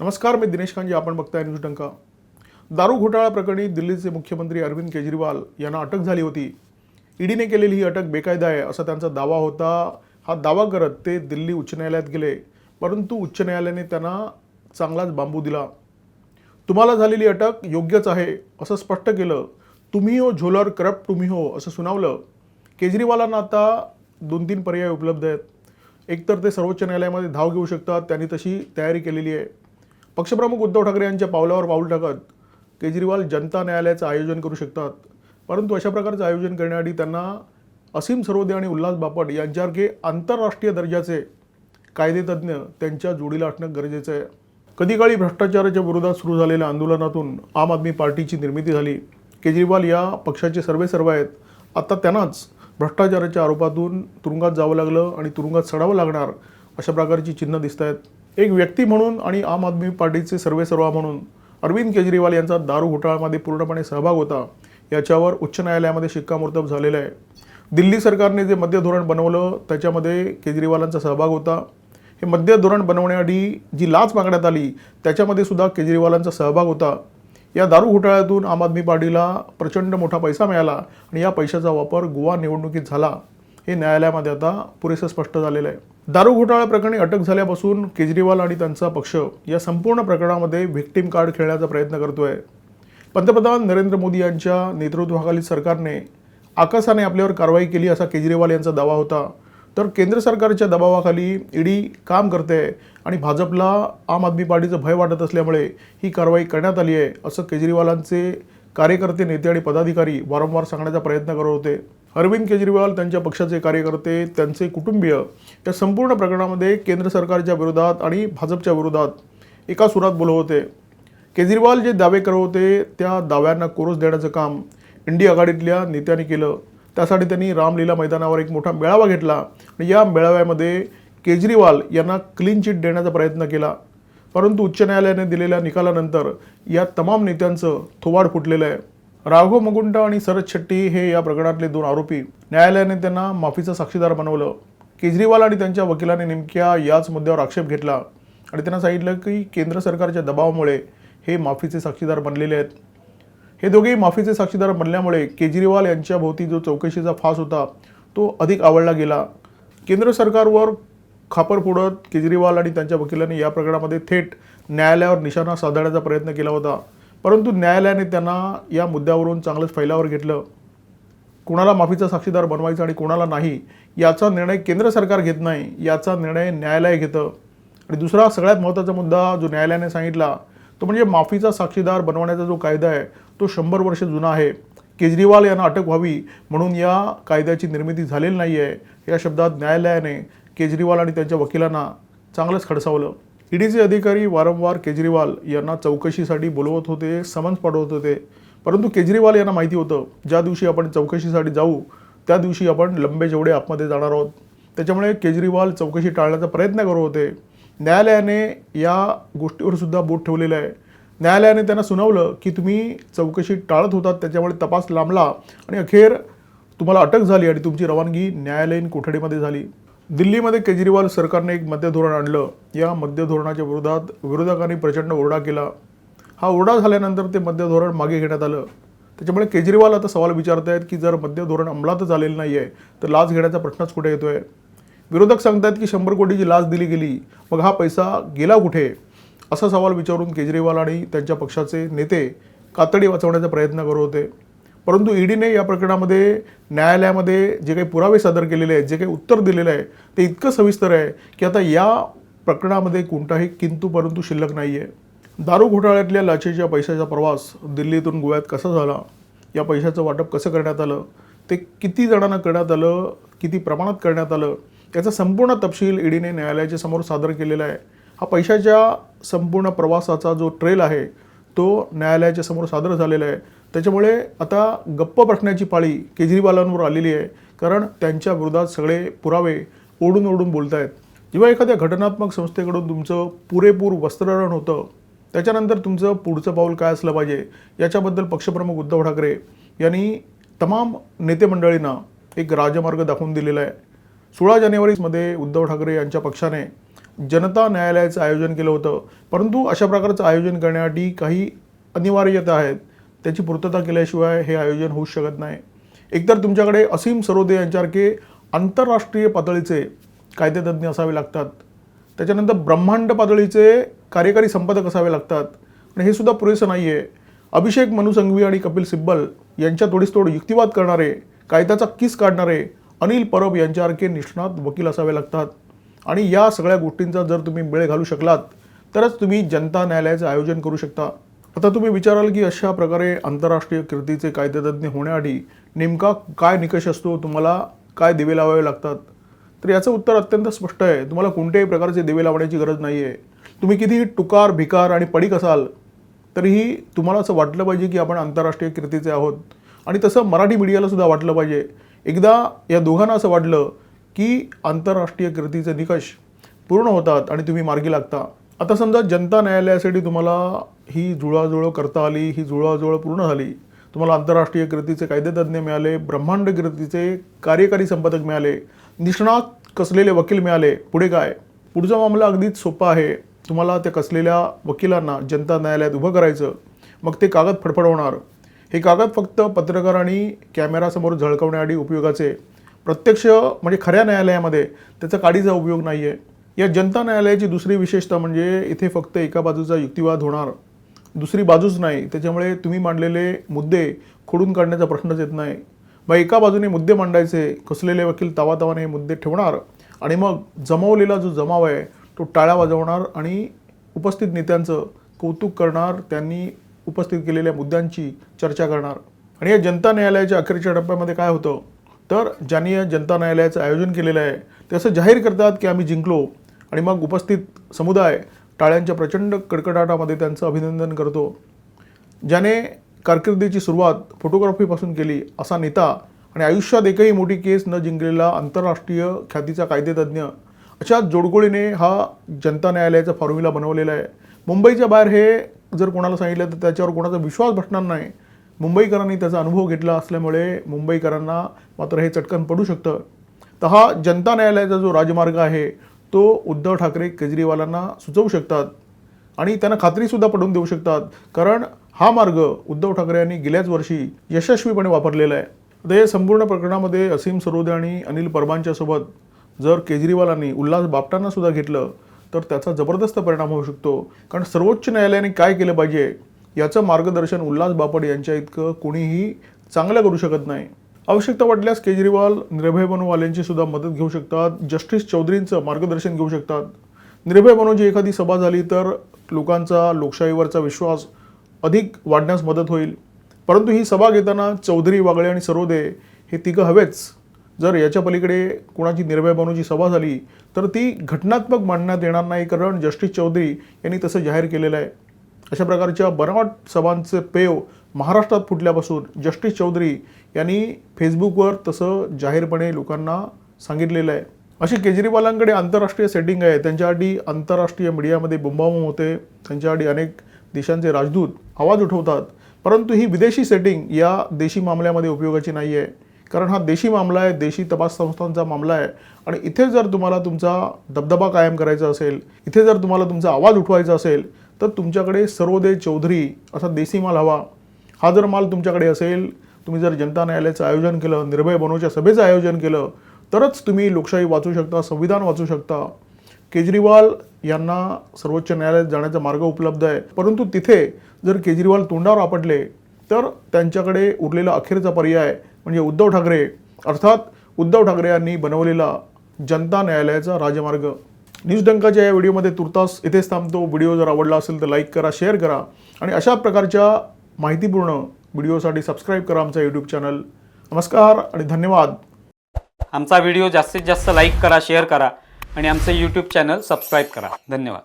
नमस्कार मी दिनेश कांजी आपण बघताय न्यूज टंका दारू घोटाळा प्रकरणी दिल्लीचे मुख्यमंत्री अरविंद केजरीवाल यांना अटक झाली होती. ईडीने केलेली ही अटक बेकायदा आहे असा त्यांचा दावा होता. हा दावा करत ते दिल्ली उच्च न्यायालयात गेले परंतु उच्च न्यायालयाने त्यांना चांगलाच बांबू दिला. तुम्हाला झालेली अटक योग्यच आहे असं स्पष्ट केलं. तुम्ही हो झोलर करप्ट तुम्ही हो असं सुनावलं. केजरीवालांना आता दोन तीन पर्याय उपलब्ध आहेत. एकतर ते सर्वोच्च न्यायालयामध्ये धाव घेऊ शकतात त्यांनी तशी तयारी केलेली आहे. पक्षप्रमुख उद्धव ठाकरे यांच्या पावलावर पाऊल टाकत केजरीवाल जनता न्यायालयाचं आयोजन करू शकतात. परंतु अशा प्रकारचं आयोजन करण्याआधी त्यांना असीम सरोदे आणि उल्हास बापट यांच्यासारखे आंतरराष्ट्रीय दर्जाचे कायदेतज्ञ त्यांच्या जोडीला असणं गरजेचं आहे. कधी काळी भ्रष्टाचाराच्या विरोधात सुरू झालेल्या आंदोलनातून आम आदमी पार्टीची निर्मिती झाली. केजरीवाल या पक्षाचे सर्वे सर्व आहेत. आता त्यांनाच भ्रष्टाचाराच्या आरोपातून तुरुंगात जावं लागलं आणि तुरुंगात सडावं लागणार अशा प्रकारची चिन्ह दिसत आहेत एक व्यक्ती म्हणून आणि आम आदमी पार्टीचे सर्वेसर्वा म्हणून अरविंद केजरीवाल यांचा दारू घोटाळ्यामध्ये पूर्णपणे सहभाग होता याच्यावर उच्च न्यायालयामध्ये शिक्कामोर्तब झालेलं आहे. दिल्ली सरकारने जे मद्य धोरण बनवलं त्याच्यामध्ये केजरीवालांचा सहभाग होता. हे मद्य धोरण बनवण्याआधी जी लाच मागण्यात आली त्याच्यामध्ये सुद्धा केजरीवालांचा सहभाग होता. या दारू घोटाळ्यातून आम आदमी पार्टीला प्रचंड मोठा पैसा मिळाला आणि या पैशाचा वापर गोवा निवडणुकीत झाला. हे न्यायालयामध्ये आता पुरेसं स्पष्ट झालेलं आहे. दारू घोटाळा प्रकरणी अटक झाल्यापासून केजरीवाल आणि त्यांचा पक्ष या संपूर्ण प्रकरणामध्ये व्हिक्टीम कार्ड खेळण्याचा प्रयत्न करतोय. पंतप्रधान नरेंद्र मोदी यांच्या नेतृत्वाखालील सरकारने आकाशाने आपल्यावर कारवाई केली असा केजरीवाल यांचा दावा होता. तर केंद्र सरकारच्या दबावाखाली ईडी काम करते आणि भाजपला आम आदमी पार्टीचं भय वाटत असल्यामुळे ही कारवाई करण्यात आली आहे असं केजरीवालांचे कार्यकर्ते नेते आणि पदाधिकारी वारंवार सांगण्याचा प्रयत्न करत होते. अरविंद केजरीवाल त्यांच्या पक्षाचे कार्यकर्ते त्यांचे कुटुंबीय या संपूर्ण प्रकरणामध्ये केंद्र सरकारच्या विरोधात आणि भाजपच्या विरोधात एका सुरात बोलत होते. केजरीवाल जे दावे करत होते त्या दाव्यांना कोरस देण्याचं काम इंडिया आघाडीतल्या नेत्यांनी केलं. त्यासाठी त्यांनी रामलीला मैदानावर एक मोठा मेळावा घेतला आणि या मेळाव्यामध्ये केजरीवाल यांना क्लीन चिट देण्याचा प्रयत्न केला. परंतु उच्च न्यायालयाने दिलेल्या निकालानंतर या तमाम नेत्यांचं थोवाड फुटलेलं आहे. राघव मगुंडा आणि शरद शेट्टी हे या प्रकरणातले दोन आरोपी. न्यायालयाने त्यांना माफीचं साक्षीदार बनवलं. केजरीवाल आणि त्यांच्या वकिलाने नेमक्या याच मुद्द्यावर आक्षेप घेतला आणि त्यांना सांगितलं की केंद्र सरकारच्या दबावामुळे हे माफीचे साक्षीदार बनलेले आहेत. हे दोघेही माफीचे साक्षीदार बनल्यामुळे केजरीवाल यांच्या भोवती जो चौकशीचा फास होता तो अधिक आवडला गेला. केंद्र सरकारवर खापर केजरीवाल आणि त्यांच्या वकिलांनी या प्रकरणामध्ये थेट न्यायालयावर निशाणा साधण्याचा प्रयत्न केला होता. परंतु न्यायालयाने त्यांना या मुद्द्यावरून चांगलंच फैलावर घेतलं. कोणाला माफीचा साक्षीदार बनवायचा आणि कोणाला नाही याचा निर्णय केंद्र सरकार घेत नाही याचा निर्णय न्यायालय घेतं. आणि दुसरा सगळ्यात महत्त्वाचा मुद्दा जो न्यायालयाने सांगितला तो म्हणजे माफीचा साक्षीदार बनवण्याचा जो कायदा आहे तो शंभर वर्ष जुना आहे. केजरीवाल यांना अटक व्हावी म्हणून या कायद्याची निर्मिती झालेली नाही आहे या शब्दात न्यायालयाने केजरीवाल आणि त्यांच्या वकिलांना चांगलंच खडसावलं. ईडीचे अधिकारी वारंवार केजरीवाल यांना चौकशीसाठी बोलवत होते समन्स पाठवत होते. परंतु केजरीवाल यांना माहिती होतं ज्या दिवशी आपण चौकशीसाठी जाऊ त्या दिवशी आपण लंबे जेवढे आतमध्ये जाणार आहोत. त्याच्यामुळे केजरीवाल चौकशी टाळण्याचा प्रयत्न करत होते. न्यायालयाने या गोष्टीवर सुद्धा बोट ठेवलेलं आहे. न्यायालयाने त्यांना सुनावलं की तुम्ही चौकशी टाळत होतात त्याच्यामुळे तपास लांबला आणि अखेर तुम्हाला अटक झाली आणि तुमची रवानगी न्यायालयीन कोठडीमध्ये झाली. दिल्लीमध्ये केजरीवाल सरकारने एक मद्य धोरण आणलं. या मद्य धोरणाच्या विरोधात विरोधकांनी प्रचंड ओरडा केला. हा ओरडा झाल्यानंतर ते मद्य धोरण मागे घेण्यात आलं. त्याच्यामुळे केजरीवाल आता सवाल विचारत आहेत की जर मद्य धोरण अंमलातच आलेलं नाही आहे तर लाच घेण्याचा प्रश्नच कुठे येतो आहे विरोधक सांगतात की शंभर कोटीची लाच दिली गेली मग हा पैसा गेला कुठे? असा सवाल विचारून केजरीवाल आणि त्यांच्या पक्षाचे नेते कातडी वाचवण्याचा प्रयत्न करत होते. परंतु ईडीने या प्रकरणामध्ये न्यायालयामध्ये जे काही पुरावे सादर केलेले आहेत जे काही उत्तर दिलेलं आहे ते इतकं सविस्तर आहे की आता या प्रकरणामध्ये कोणताही किंतू परंतु शिल्लक नाही आहे दारू घोटाळ्यातल्या लाचेच्या पैशाचा प्रवास दिल्लीतून गोव्यात कसा झाला या पैशाचं वाटप कसं करण्यात आलं ते किती जणांना करण्यात आलं किती प्रमाणात करण्यात आलं याचा संपूर्ण तपशील ईडीने न्यायालयाच्या समोर सादर केलेला आहे. हा पैशाच्या संपूर्ण प्रवासाचा जो ट्रेल आहे तो न्यायालयाच्या समोर सादर झालेला आहे. त्याच्यामुळे आता गप्प बसण्याची पाळी केजरीवालांवर आलेली आहे. कारण त्यांच्या विरोधात सगळे पुरावे ओढून ओढून बोलत आहेत जेव्हा एखाद्या घटनात्मक संस्थेकडून तुमचं पुरेपूर वस्त्रहरण होतं त्याच्यानंतर तुमचं पुढचं पाऊल काय असलं पाहिजे याच्याबद्दल पक्षप्रमुख उद्धव ठाकरे यांनी तमाम नेते मंडळींना एक राजमार्ग दाखवून दिलेला आहे. सोळा जानेवारीमध्ये उद्धव ठाकरे यांच्या पक्षाने जनता न्यायालयाचं आयोजन केलं होतं. परंतु अशा प्रकारचं आयोजन करण्यासाठी काही अनिवार्यता आहेत. त्याची पूर्तता केल्याशिवाय हे आयोजन होऊ शकत नाही. एकतर तुमच्याकडे असीम सरोदे यांच्यासारखे आंतरराष्ट्रीय पातळीचे कायदेतज्ञ असावे लागतात. त्याच्यानंतर ब्रह्मांड पातळीचे कार्यकारी संपादक असावे लागतात. आणि हे सुद्धा पुरेसं नाही आहे अभिषेक मनु संघवी आणि कपिल सिब्बल यांच्या तोडीसतोड युक्तिवाद करणारे कायद्याचा किस काढणारे अनिल परब यांच्यासारखे निष्णात वकील असावे लागतात. आणि या सगळ्या गोष्टींचा जर तुम्ही मेळ घालू शकलात तरच तुम्ही जनता न्यायालयाचं आयोजन करू शकता. आता तुम्ही विचाराल की अशा प्रकारे आंतरराष्ट्रीय कीर्तीचे कायदेतज्ञ होण्यासाठी नेमका काय निकष असतो तुम्हाला काय दिवे लावावे लागतात? तर याचं उत्तर अत्यंत स्पष्ट आहे. तुम्हाला कोणत्याही प्रकारचे दिवे लावण्याची गरज नाही आहे तुम्ही कितीही टुकार भिकार आणि पडीक असाल तरीही तुम्हाला असं वाटलं पाहिजे की आपण आंतरराष्ट्रीय कीर्तीचे आहोत. आणि तसं मराठी मीडियालासुद्धा वाटलं पाहिजे. एकदा या दोघांना असं वाटलं की आंतरराष्ट्रीय कीर्तीचे निकष पूर्ण होतात आणि तुम्ही मार्गी लागता. आता समजा जनता न्यायालयासाठी तुम्हाला ही जुळवाजुळव करता आली ही जुळवाजुळव पूर्ण झाली तुम्हाला आंतरराष्ट्रीय कृतीचे कायदेतज्ञ मिळाले ब्रह्मांड कृतीचे कार्यकारी संपादक मिळाले निष्णात कसलेले वकील मिळाले पुढे काय? पुढचा मामला अगदीच सोपा आहे. तुम्हाला त्या कसलेल्या वकिलांना जनता न्यायालयात उभं करायचं मग ते कागद फडफडवणार. हे कागद फक्त पत्रकार आणि कॅमेरासमोर झळकवण्यासाठी उपयोगाचे. प्रत्यक्ष म्हणजे खऱ्या न्यायालयामध्ये त्याचा काडीचा उपयोग नाही आहे या जनता न्यायालयाची दुसरी विशेषता म्हणजे इथे फक्त एका बाजूचा युक्तिवाद होणार दुसरी बाजूच नाही. त्याच्यामुळे तुम्ही मांडलेले मुद्दे खोडून काढण्याचा प्रश्नच येत नाही. मग एका बाजूने मुद्दे मांडायचे कसलेले वकील तावातावाने मुद्दे ठेवणार आणि मग जमवलेला जो जमाव आहे तो टाळ्या वाजवणार आणि उपस्थित नेत्यांचं कौतुक करणार त्यांनी उपस्थित केलेल्या मुद्द्यांची चर्चा करणार. आणि या जनता न्यायालयाच्या अखेरच्या टप्प्यामध्ये काय होतं? तर ज्यांनी या जनता न्यायालयाचं आयोजन केलेलं आहे ते असं जाहीर करतात की आम्ही जिंकलो. आणि मग उपस्थित समुदाय टाळ्यांच्या प्रचंड कडकडाटामध्ये त्यांचं अभिनंदन करतो. ज्याने कारकिर्दीची सुरुवात फोटोग्राफीपासून केली असा नेता आणि आयुष्यात एकही मोठी केस न जिंकलेला आंतरराष्ट्रीय ख्यातीचा कायदेतज्ञ अशा जोडगोळीने हा जनता न्यायालयाचा फॉर्म्युला बनवलेला आहे. मुंबईच्या बाहेर हे जर कोणाला सांगितलं तर त्याच्यावर कोणाचा विश्वास बसणार नाही. मुंबईकरांनी त्याचा अनुभव घेतला असल्यामुळे मुंबईकरांना मात्र हे चटकन पडू शकतं. तर हा जनता न्यायालयाचा जो राजमार्ग आहे तो उद्धव ठाकरे केजरीवालांना सुचवू शकतात आणि त्यांना खात्रीसुद्धा पडून देऊ शकतात. कारण हा मार्ग उद्धव ठाकरे यांनी गेल्याच वर्षी यशस्वीपणे वापरलेला आहे. आता या संपूर्ण प्रकरणामध्ये असीम सरोदे आणि अनिल परबांच्यासोबत जर केजरीवालांनी उल्हास बापटांनासुद्धा घेतलं तर त्याचा जबरदस्त परिणाम होऊ शकतो. कारण सर्वोच्च न्यायालयाने काय केलं पाहिजे याचं मार्गदर्शन उल्हास बापट यांच्या इतकं कोणीही चांगलं करू शकत नाही. आवश्यकता वाटल्यास केजरीवाल निर्भय बनूवाल्यांची सुद्धा मदत घेऊ शकतात. जस्टिस चौधरींचं मार्गदर्शन घेऊ शकतात. निर्भय बनूची एखादी सभा झाली तर लोकांचा लोकशाहीवरचा विश्वास अधिक वाढण्यास मदत होईल. परंतु ही सभा घेताना चौधरी वागळे आणि सरोदे हे तिघं हवेच. जर याच्या पलीकडे कोणाची निर्भय बनूची सभा झाली तर ती घटनात्मक मांडण्यात येणार नाही कारण जस्टिस चौधरी यांनी तसं जाहीर केलेलं आहे. अशा प्रकारच्या बनावट सभांचे पेव महाराष्ट्रात फुटल्यापासून जस्टिस चौधरी यांनी फेसबुकवर तसं जाहीरपणे लोकांना सांगितलेलं आहे. अशी केजरीवालांकडे आंतरराष्ट्रीय सेटिंग आहे. त्यांच्यासाठी आंतरराष्ट्रीय मीडियामध्ये बुंबाबुंब होते. त्यांच्यासाठी अनेक देशांचे राजदूत आवाज उठवतात. परंतु ही विदेशी सेटिंग या देशी मामल्यामध्ये उपयोगाची नाही आहे. कारण हा देशी मामला आहे. देशी तपास संस्थांचा मामला आहे. आणि इथे जर तुम्हाला तुमचा दबदबा कायम करायचा असेल इथे जर तुम्हाला तुमचा आवाज उठवायचा असेल तर तुमच्याकडे सर्वोदय चौधरी असा देसी माल हवा. हा जर माल तुमच्याकडे असेल तुम्ही जर जनता न्यायालयाचं आयोजन केलं निर्भय बनवच्या सभेचं आयोजन केलं तरच तुम्ही लोकशाही वाचू शकता संविधान वाचू शकता. केजरीवाल यांना सर्वोच्च न्यायालयात जाण्याचा मार्ग उपलब्ध आहे. परंतु तिथे जर केजरीवाल तोंडावर आपटले तर त्यांच्याकडे उरलेला अखेरचा पर्याय म्हणजे उद्धव ठाकरे. अर्थात उद्धव ठाकरे यांनी बनवलेला जनता न्यायालयाचा राजमार्ग. न्यूज डंकाच्या या व्हिडिओमध्ये तुर्तास इथेच थांबतो. व्हिडिओ जर आवडला असेल तर लाईक करा शेअर करा आणि अशा प्रकारच्या माहितीपूर्ण व्हिडिओसाठी सबस्क्राईब करा आमचा यूट्यूब चॅनल नमस्कार आणि धन्यवाद. आमचा व्हिडिओ जास्तीत जास्त लाईक करा शेअर करा आणि आमचं यूट्यूब चॅनल सबस्क्राईब करा. धन्यवाद.